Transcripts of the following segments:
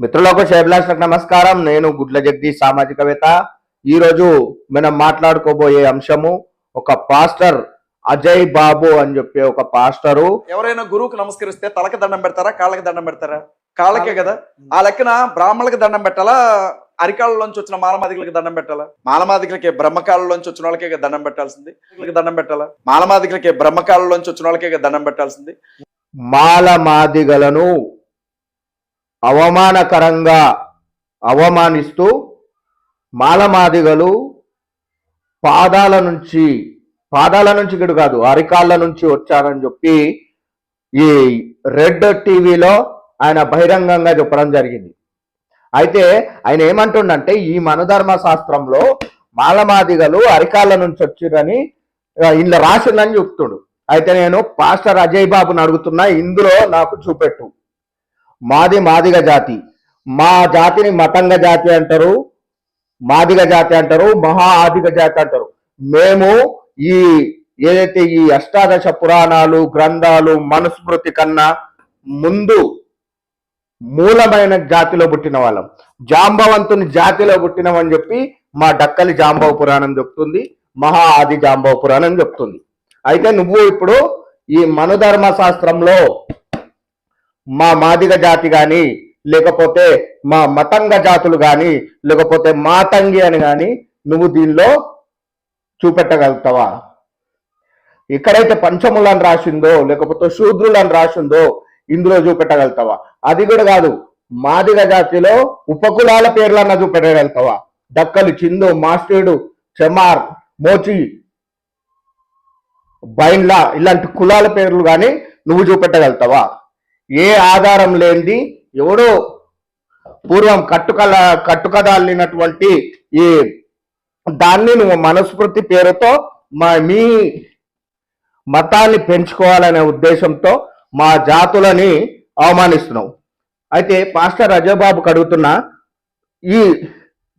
మిత్రులకు శైబ్లాస్లకు నమస్కారం. నేను గుడ్ల జగదీష్ సామాజికవేత్త. ఈ రోజు మనం మాట్లాడుకోబోయే అంశము ఒక పాస్టర్ అజయ్ బాబు అని చెప్పే ఒక పాస్టరు. ఎవరైనా గురువుకి నమస్కరిస్తే తలకి దండం పెడతారా కాళ్ళకి దండం పెడతారా? కాళ్ళకే కదా? ఆ లెక్కన బ్రాహ్మణులకి దండం పెట్టాలా? అరికాళ్ళలోంచి వచ్చిన మాలమాదికులకి దండం పెట్టాలా? మాలమాదికులకి బ్రహ్మకాళ్ళలోంచి వచ్చిన వాళ్ళకే దండం పెట్టాల్సింది? దండం పెట్టాలా? మాలమాదికులకి బ్రహ్మకాళ్ళలోంచి వచ్చిన వాళ్ళకే దండం పెట్టాల్సింది? మాల మాదిగలను అవమానకరంగా అవమానిస్తూ మాలమాదిగలు పాదాల నుంచి పాదాల నుంచి ఇక్కడ కాదు అరికాళ్ళ నుంచి వచ్చారని చెప్పి ఈ రెడ్ టీవీలో ఆయన బహిరంగంగా చెప్పడం జరిగింది. అయితే ఆయన ఏమంటుండంటే ఈ మనుధర్మ శాస్త్రంలో మాలమాదిగలు అరికాళ్ళ నుంచి వచ్చిరని ఇందులో రాసిందని చెప్తుడు. అయితే నేను పాస్టర్ అజయ్ బాబుని అడుగుతున్నా ఇందులో నాకు చూపెట్టు. మాది మాదిగ జాతి. మా జాతిని మతంగ జాతి అంటారు మాదిగ జాతి అంటారు మహా ఆదిగ జాతి అంటారు. మేము ఈ ఏదైతే ఈ అష్టాదశ పురాణాలు గ్రంథాలు మనుస్మృతి కన్నా ముందు మూలమైన జాతిలో పుట్టిన వాళ్ళం. జాంబవంతుని జాతిలో పుట్టినమని చెప్పి మా డక్కలి జాంబవ పురాణం చెప్తుంది మహా ఆది జాంబవ పురాణం చెప్తుంది. అయితే నువ్వు ఇప్పుడు ఈ మనుధర్మ శాస్త్రంలో మా మాదిగ జాతి కానీ లేకపోతే మా మతంగ జాతులు కానీ లేకపోతే మాతంగి అని కానీ నువ్వు దీనిలో చూపెట్టగలుగుతావా? ఎక్కడైతే పంచములను రాసిందో లేకపోతే శూద్రులను రాసిందో ఇందులో చూపెట్టగలుగుతావా? అది కూడా కాదు మాదిగ జాతిలో ఉపకులాల పేర్లన్న చూపెట్టగలుగుతావా? దక్కలు చిందు మాస్టేడు చెమార్ మోచి బైండ్లా ఇలాంటి కులాల పేర్లు కానీ నువ్వు చూపెట్టగలుగుతావా? ఏ ఆధారం లేనిది ఎవడో పూర్వం కట్టుకల కట్టుకదాలినటువంటి ఈ దాన్ని నువ్వు మనస్ఫృతి పేరుతో మా మీ మతాన్ని పెంచుకోవాలనే ఉద్దేశంతో మా జాతులని అవమానిస్తున్నావు. అయితే పాస్టర్ అజయబాబుకు అడుగుతున్నా ఈ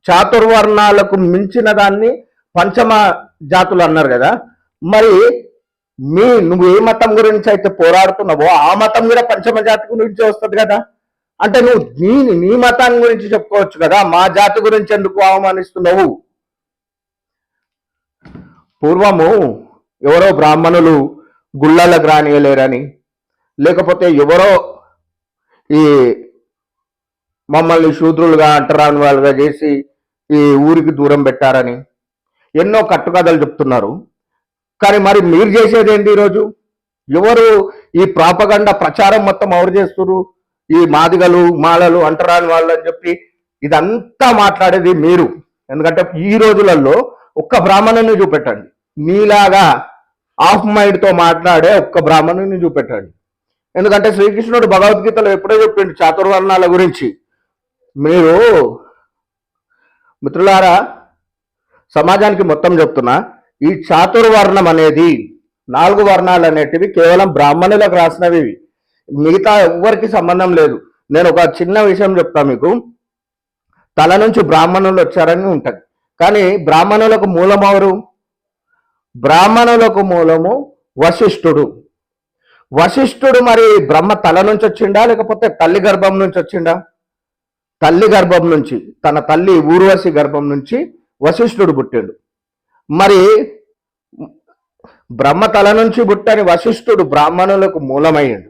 చాతుర్వర్ణాలకు మించిన దాన్ని పంచమ జాతులు అన్నారు కదా. మరి మీ నువ్వు ఏ మతం గురించి అయితే పోరాడుతున్నావో ఆ మతం కూడా పంచమ జాతి గురించి వస్తుంది కదా. అంటే నువ్వు దీని నీ మతాన్ని గురించి చెప్పుకోవచ్చు కదా. మా జాతి గురించి ఎందుకు అవమానిస్తున్నావు? పూర్వము ఎవరో బ్రాహ్మణులు గుళ్ళలకు రానియలేరని లేకపోతే ఎవరో ఈ మమ్మల్ని శూద్రులుగా అంటరాని వాళ్ళుగా చేసి ఈ ఊరికి దూరం పెట్టారని ఎన్నో కట్టుకథలు చెప్తున్నారు. కానీ మరి మీరు చేసేది ఏంటి ఈరోజు? ఎవరు ఈ ప్రాపగండ ప్రచారం మొత్తం ఎవరు చేస్తున్నారు ఈ మాదిగలు మాలలు అంటరాని వాళ్ళు అని చెప్పి ఇదంతా మాట్లాడేది మీరు. ఎందుకంటే ఈ రోజులలో ఒక్క బ్రాహ్మణుని చూపెట్టండి. మీలాగా ఆఫ్ మైండ్తో మాట్లాడే ఒక్క బ్రాహ్మణుని చూపెట్టండి. ఎందుకంటే శ్రీకృష్ణుడు భగవద్గీతలో ఎప్పుడో చెప్పిండు చాతుర్వర్ణాల గురించి. మీరు మిత్రులారా సమాజానికి మొత్తం చెప్తున్నా ఈ చాతుర్వర్ణం అనేది నాలుగు వర్ణాలు అనేటివి కేవలం బ్రాహ్మణులకు రాసినవి. మిగతా ఎవ్వరికి సంబంధం లేదు. నేను ఒక చిన్న విషయం చెప్తా మీకు. తల నుంచి బ్రాహ్మణులు వచ్చారని ఉంటుంది. కానీ బ్రాహ్మణులకు మూలం ఎవరు? బ్రాహ్మణులకు మూలము వశిష్ఠుడు. వశిష్ఠుడు మరి బ్రహ్మ తల నుంచి వచ్చిండా? లేకపోతే తల్లి గర్భం నుంచి వచ్చిండా? తల్లి గర్భం నుంచి. తన తల్లి ఊర్వశి గర్భం నుంచి వశిష్ఠుడు పుట్టిండు. మరి బ్రహ్మ తల నుంచి పుట్టని వశిష్ఠుడు బ్రాహ్మణులకు మూలమయ్యాడు.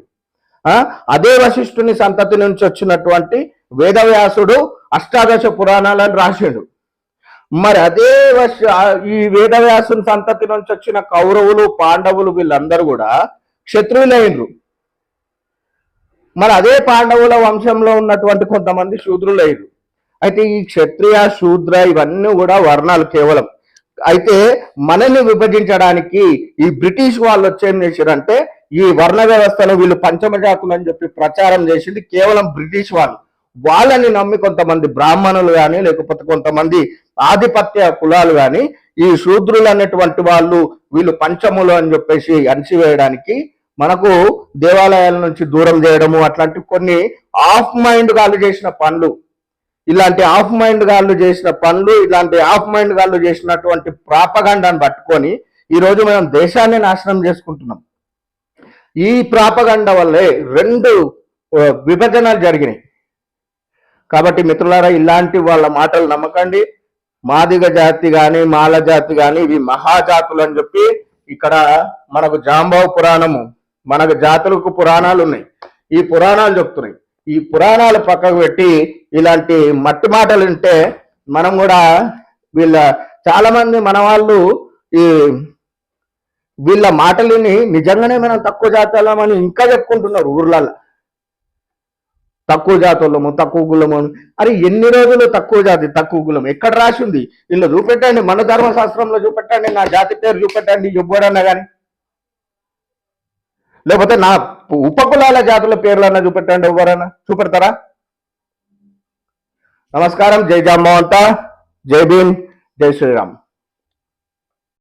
ఆ, అదే వశిష్ఠుని సంతతి నుంచి వచ్చినటువంటి వేదవ్యాసుడు అష్టాదశ పురాణాలను రాసిండు. మరి అదే వశ ఈ వేదవ్యాసుని సంతతి నుంచి వచ్చిన కౌరవులు పాండవులు వీళ్ళందరూ కూడా క్షత్రువులైనరు మరి అదే పాండవుల వంశంలో ఉన్నటువంటి కొంతమంది శూద్రులయ్యారు అయితే ఈ క్షత్రియ శూద్ర ఇవన్నీ కూడా వర్ణాలు కేవలం అయితే మనల్ని విభజించడానికి ఈ బ్రిటిష్ వాళ్ళు వచ్చేం చేశారంటే ఈ వర్ణ వ్యవస్థను వీళ్ళు పంచమ జాతులు అని చెప్పి ప్రచారం చేసింది కేవలం బ్రిటిష్ వాళ్ళు. వాళ్ళని నమ్మి కొంతమంది బ్రాహ్మణులు కానీ లేకపోతే కొంతమంది ఆధిపత్య కులాలు కానీ ఈ శూద్రులు అనేటువంటి వాళ్ళు వీళ్ళు పంచములు అని చెప్పేసి అణిచివేయడానికి మనకు దేవాలయాల నుంచి దూరం చేయడము అట్లాంటి కొన్ని ఆఫ్ మైండ్ గాళ్ళు చేసిన పనులు ఇలాంటి ఆఫ్ మైండ్ గాళ్ళు చేసిన పనులు ఇలాంటి ఆఫ్ మైండ్ గాళ్ళు చేసినటువంటి ప్రాపగండాన్ని పట్టుకొని ఈరోజు మనం దేశాన్ని నాశనం చేసుకుంటున్నాం. ఈ ప్రాపగండ వల్లే రెండు విభజనలు జరిగినాయి. కాబట్టి మిత్రులారా ఇలాంటి వాళ్ళ మాటలు నమ్మకండి. మాదిగ జాతి కానీ మాల జాతి కానీ ఇవి మహాజాతులు అని చెప్పి ఇక్కడ మనకు జాంబావు పురాణము మనకు జాతులకు పురాణాలు ఉన్నాయి. ఈ పురాణాలు చెప్తున్నాయి. ఈ పురాణాలు పక్కకు పెట్టి ఇలాంటి మట్టి మాటలు ఉంటే మనం కూడా వీళ్ళ చాలా మంది మన వాళ్ళు ఈ వీళ్ళ మాటలని నిజంగానే మనం తక్కువ జాతాలమని ఇంకా చెప్పుకుంటున్నారు ఊర్లలో తక్కువ జాతులము తక్కువ కులము అని. అరే ఎన్ని రోజులు తక్కువ జాతి తక్కువ కులం? ఎక్కడ రాసి ఉంది వీళ్ళు చూపెట్టండి మన ధర్మశాస్త్రంలో చూపెట్టండి నా జాతి పేరు చూపెట్టండి ఎవ్వరన్నా కానీ. లేకపోతే నా ఉపకులాల జాతుల పేర్లన్నా చూపెట్టండి ఎవరన్నా చూపెడతారా? నమస్కారం. జై జాంబవంత. జై భీమ్. జై శ్రీరామ్.